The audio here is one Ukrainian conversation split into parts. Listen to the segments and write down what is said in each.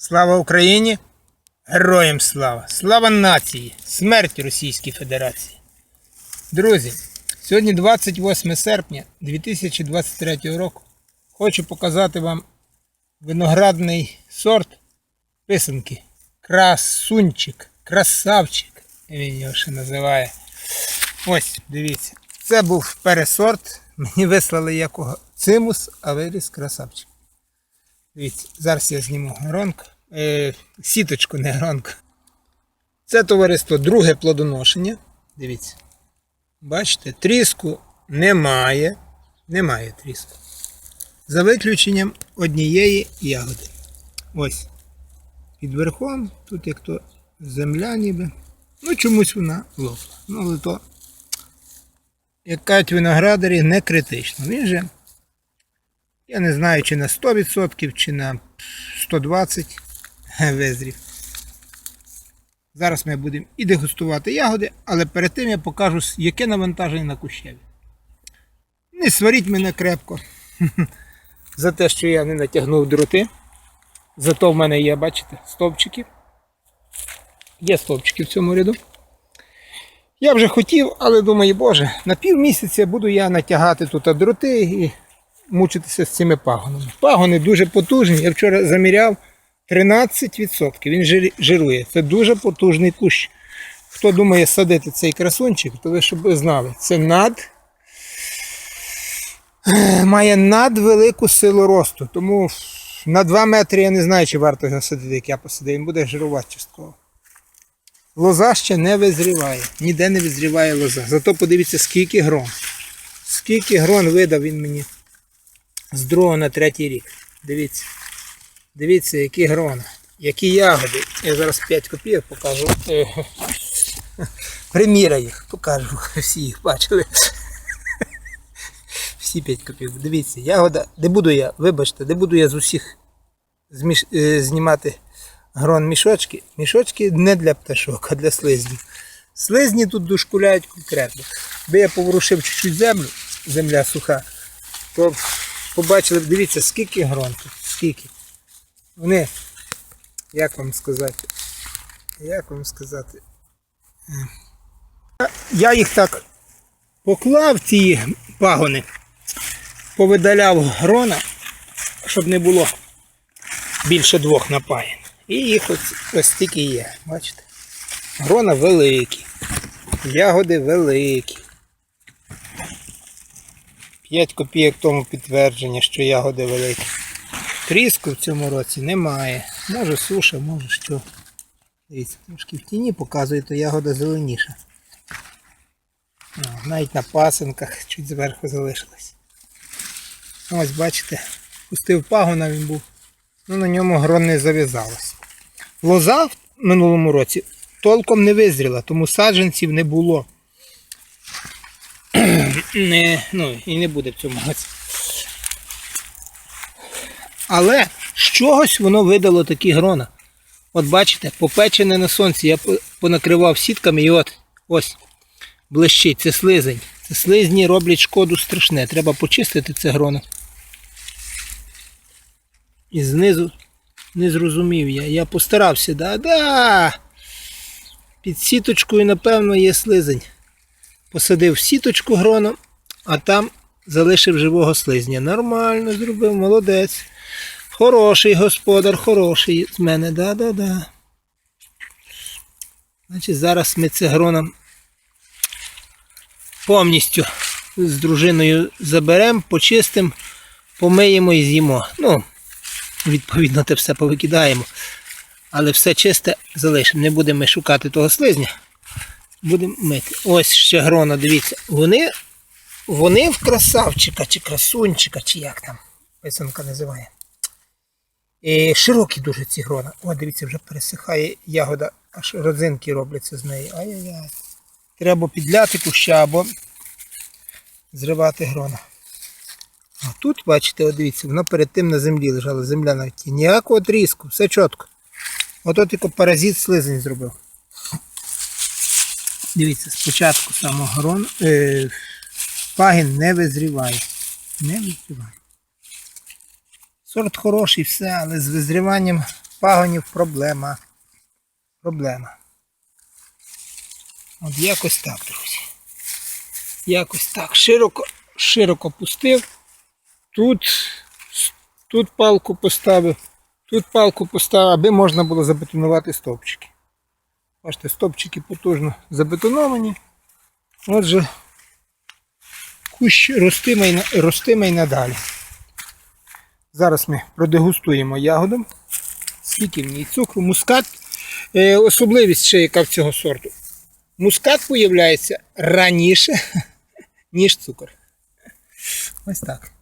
Слава Україні! Героям слава! Слава нації! Смерть Російській Федерації! Друзі, сьогодні 28 серпня 2023 року. Хочу показати вам виноградний сорт писанки. Красунчик, красавчик. Він його ще називає. Ось, дивіться. Це був пересорт. Мені вислали якого цимус, а виріс красавчик. Дивіться, зараз я зніму гронку. Е, сіточку, не гронку. Це товариство друге плодоношення. Дивіться. Бачите, тріску немає. Немає тріску. За виключенням однієї ягоди. Ось. Під верхом, тут як то земля ніби. Ну, чомусь вона лопла. Ну, але то, як кажуть виноградарі, не критично. Він же, я не знаю, чи на 100%, чи на 120% визрів. Зараз ми будемо і дегустувати ягоди, але перед тим я покажу, яке навантаження на кущеві. Не сваріть мене крепко за те, що я не натягнув дроти. Зато в мене є, бачите, стовпчики. Є стовпчики в цьому ряду. Я вже хотів, але думаю, боже, на півмісяця буду я натягати тут дроти і мучитися з цими пагонами. Пагони дуже потужні. Я вчора заміряв 13%. Він жирує. Це дуже потужний кущ. Хто думає садити цей красунчик, то ви щоб ви знали, це над. Має надвелику силу росту. Тому на 2 метри я не знаю, чи варто його садити, як я посадив. Він буде жирувати частково. Лоза ще не визріває. Ніде не визріває лоза. Зато подивіться, скільки грон. Скільки грон видав він мені з другого на третій рік. Дивіться. Дивіться, які грона, які ягоди. Я зараз 5 копійок покажу. Приміра їх покажу. Всі їх бачили. Всі 5 копійок. Дивіться, ягода. Де буду я, вибачте, де буду я з усіх зміш... е, знімати грон мішочки. Мішочки не для пташок, а для слизнів. Слизні тут дошкуляють конкретно. Би я поворушив чуть-чуть землю, земля суха, то побачили, дивіться, скільки грон тут, скільки. Вони, як вам сказати, як вам сказати. Е, Я їх так поклав, ці пагони, повидаляв грона, щоб не було більше двох напаєн. І їх ось, ось стільки є. Бачите? Грона великі. Ягоди великі. 5 копійок тому підтвердження, що ягоди великі. Тріску в цьому році немає. Може суша, може що. Дивіться, трошки в тіні показує, то ягода зеленіша. Навіть на пасинках чуть зверху залишилось. Ось бачите, пустив пагона він був. Ну на ньому грон не зав'язалось. Лоза в минулому році толком не визріла, тому саджанців не було. Не, ну, і не буде в цьому році. Але з чогось воно видало такі грона. От бачите, попечене на сонці. Я понакривав сітками і от ось блищить. Це слизень. Це слизні роблять шкоду страшне. Треба почистити це гроно. І знизу не зрозумів я. Я постарався, да-да. Під сіточкою, напевно, є слизень. Посадив сіточку гроном, а там залишив живого слизня. Нормально зробив, молодець. Хороший господар, хороший з мене, да-да-да. Значить, зараз ми це гроном повністю з дружиною заберемо, почистимо, помиємо і з'їмо. Ну, відповідно, те все повикидаємо. Але все чисте залишимо. Не будемо ми шукати того слизня. Будемо мити. Ось ще грона, дивіться. Вони, вони в красавчика, чи красунчика, чи як там писанка називає. І широкі дуже ці грона. О, дивіться, вже пересихає ягода, аж родзинки робляться з неї. Ай-яй-яй. Треба підляти куща або зривати грона. А тут, бачите, от дивіться, воно перед тим на землі лежало, земля навіть. Ніякого тріску, все чітко. Ото тільки паразит слизень зробив. Дивіться, спочатку самого грон, е, пагін не визріває. Не визріває. Сорт хороший, все, але з визріванням пагонів проблема. Проблема. От якось так, друзі. Якось так. Широко, широко пустив. Тут, тут палку поставив, тут палку поставив, аби можна було забетонувати стовпчики. Бачите, стовпчики потужно забетоновані. Отже, кущ ростиме ростиме й надалі. Зараз ми продегустуємо ягоду. Скільки в ній цукру, мускат. Е, особливість ще яка в цього сорту. Мускат появляється раніше, ніж цукор. Ось так.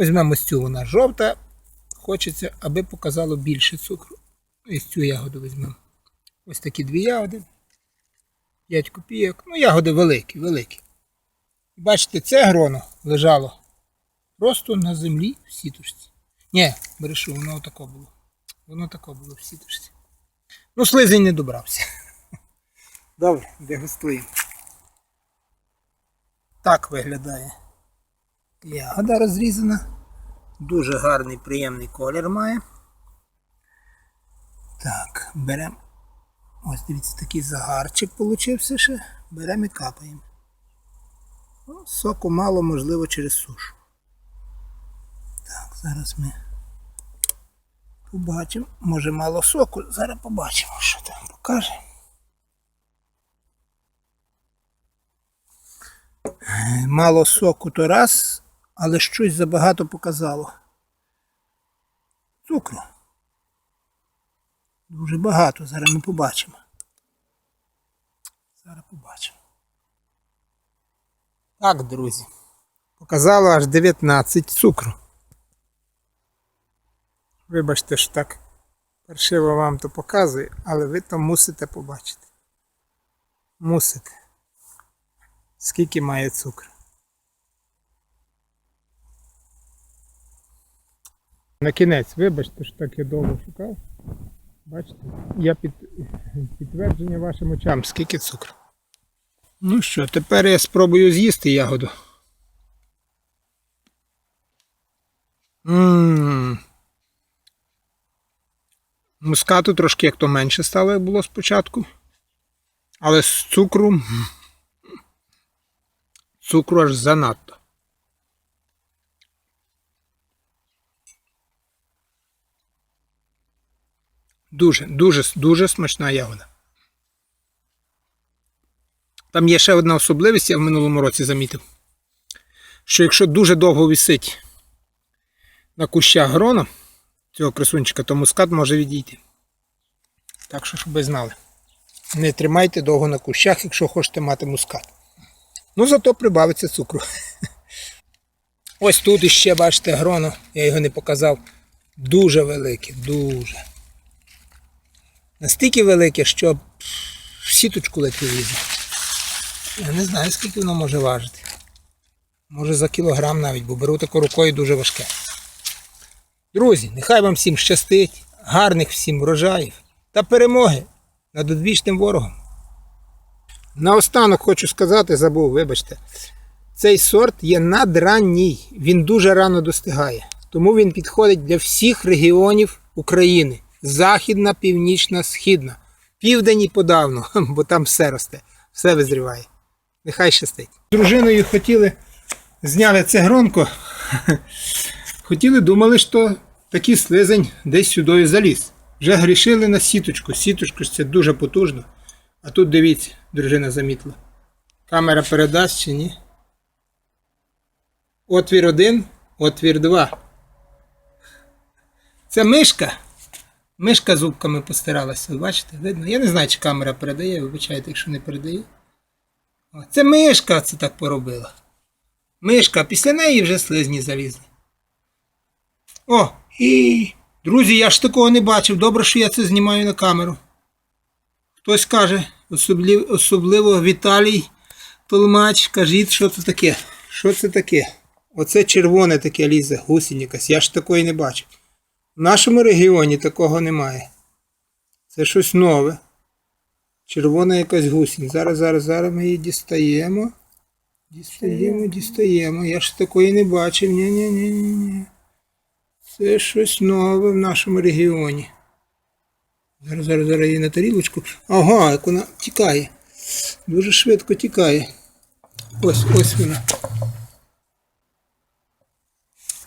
Візьмемо цю вона жовта. Хочеться, аби показало більше цукру. Ось цю ягоду візьмемо. Ось такі дві ягоди. 5 копійок. Ну, ягоди великі, великі. Бачите, це гроно лежало просто на землі в сітушці. Ні, брешу, воно отако було. Воно тако було в сітушці. Ну, слизень не добрався. Добре, дегустуємо. Так виглядає. Ягода розрізана. Дуже гарний, приємний колір має. Так, беремо. Ось дивіться, такий загарчик получився ще. Беремо і капаємо. Соку мало, можливо, через сушу. Так, зараз ми побачимо. Може мало соку. Зараз побачимо, що там покаже. Е, Мало соку то раз, але щось забагато показало. Цукру. Дуже багато, зараз ми побачимо. Зараз побачимо. Так, друзі. Показало аж 19 цукру. Вибачте, що так паршиво вам то показую, але ви то мусите побачити. Мусите. Скільки має цукру. На кінець, вибачте, що так я довго шукав. Бачите, я під підтвердження вашим очам, скільки цукру. Ну що, тепер я спробую з'їсти ягоду. Ммм. Мускату трошки як то менше стало, як було спочатку. Але з цукру. Цукру аж занадто. Дуже, дуже, дуже смачна ягода. Там є ще одна особливість, я в минулому році замітив, що якщо дуже довго висить на кущах грона цього красунчика, то мускат може відійти. Так що, щоб ви знали. Не тримайте довго на кущах, якщо хочете мати мускат. Ну, зато прибавиться цукру. Ось тут іще, бачите, гроно, я його не показав. Дуже велике, дуже. Настільки велике, що сіточку ледь. Я не знаю, скільки воно може важити. Може за кілограм навіть, бо беру таку рукою дуже важке. Друзі, нехай вам всім щастить, гарних всім врожаїв та перемоги над одвічним ворогом. Наостанок хочу сказати, забув, вибачте. Цей сорт є надранній, він дуже рано достигає. Тому він підходить для всіх регіонів України. Західна, північна, східна. Південь і подавно, бо там все росте, все визріває. Нехай щастить. Дружиною хотіли зняли це гронко. Хотіли, думали, що такий слизень десь сюди заліз. Вже грішили на сіточку. Сіточку ж це дуже потужно. А тут дивіться, дружина замітила. Камера передасть чи ні? Отвір один, отвір два. Це мишка. Мишка зубками постиралася, бачите? Видно? Я не знаю, чи камера передає, вибачайте, якщо не передає. Це мишка це так поробила. Мишка, після неї вже слизні залізли. О, і. Друзі, я ж такого не бачив. Добре, що я це знімаю на камеру. Хтось каже, особливо, особливо Віталій Толмач, кажіть, що це таке. Що це таке? Оце червоне таке лізе, гусінь якась. Я ж такої не бачив. В нашому регіоні такого немає. Це щось нове. Червона якась гусінь. Зараз, зараз, зараз ми її дістаємо. Дістаємо, дістаємо. Я ж такої не бачив. Ні, ні, ні, ні, ні. Це щось нове в нашому регіоні. Зараз, зараз, зараз її на тарілочку. Ага, як вона тікає. Дуже швидко тікає. Ось, ось вона.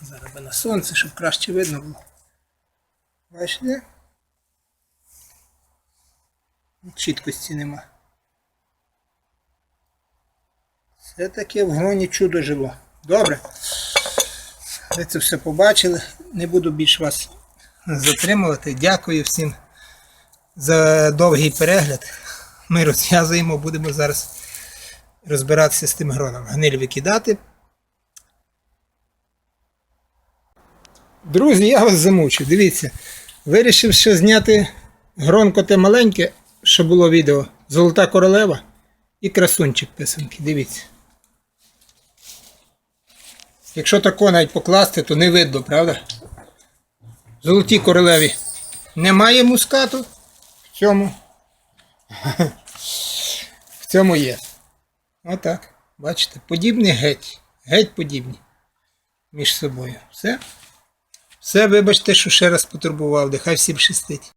Зараз би на сонце, щоб краще видно було. Бачите? Чіткості нема. Все таке в гроні чудо жило. Добре. Ви це все побачили. Не буду більш вас затримувати. Дякую всім за довгий перегляд. Ми розв'язуємо, будемо зараз розбиратися з тим гроном. Гниль викидати. Друзі, я вас замучу. Дивіться. Вирішив ще зняти гронко те маленьке, що було відео. Золота королева і красунчик писанки. Дивіться. Якщо тако навіть покласти, то не видно, правда? Золотій королеві немає мускату в цьому. В цьому є. Отак. Бачите, подібні геть. Геть подібні. Між собою. Все. Все, вибачте, що ще раз потурбував. Нехай всім щастить.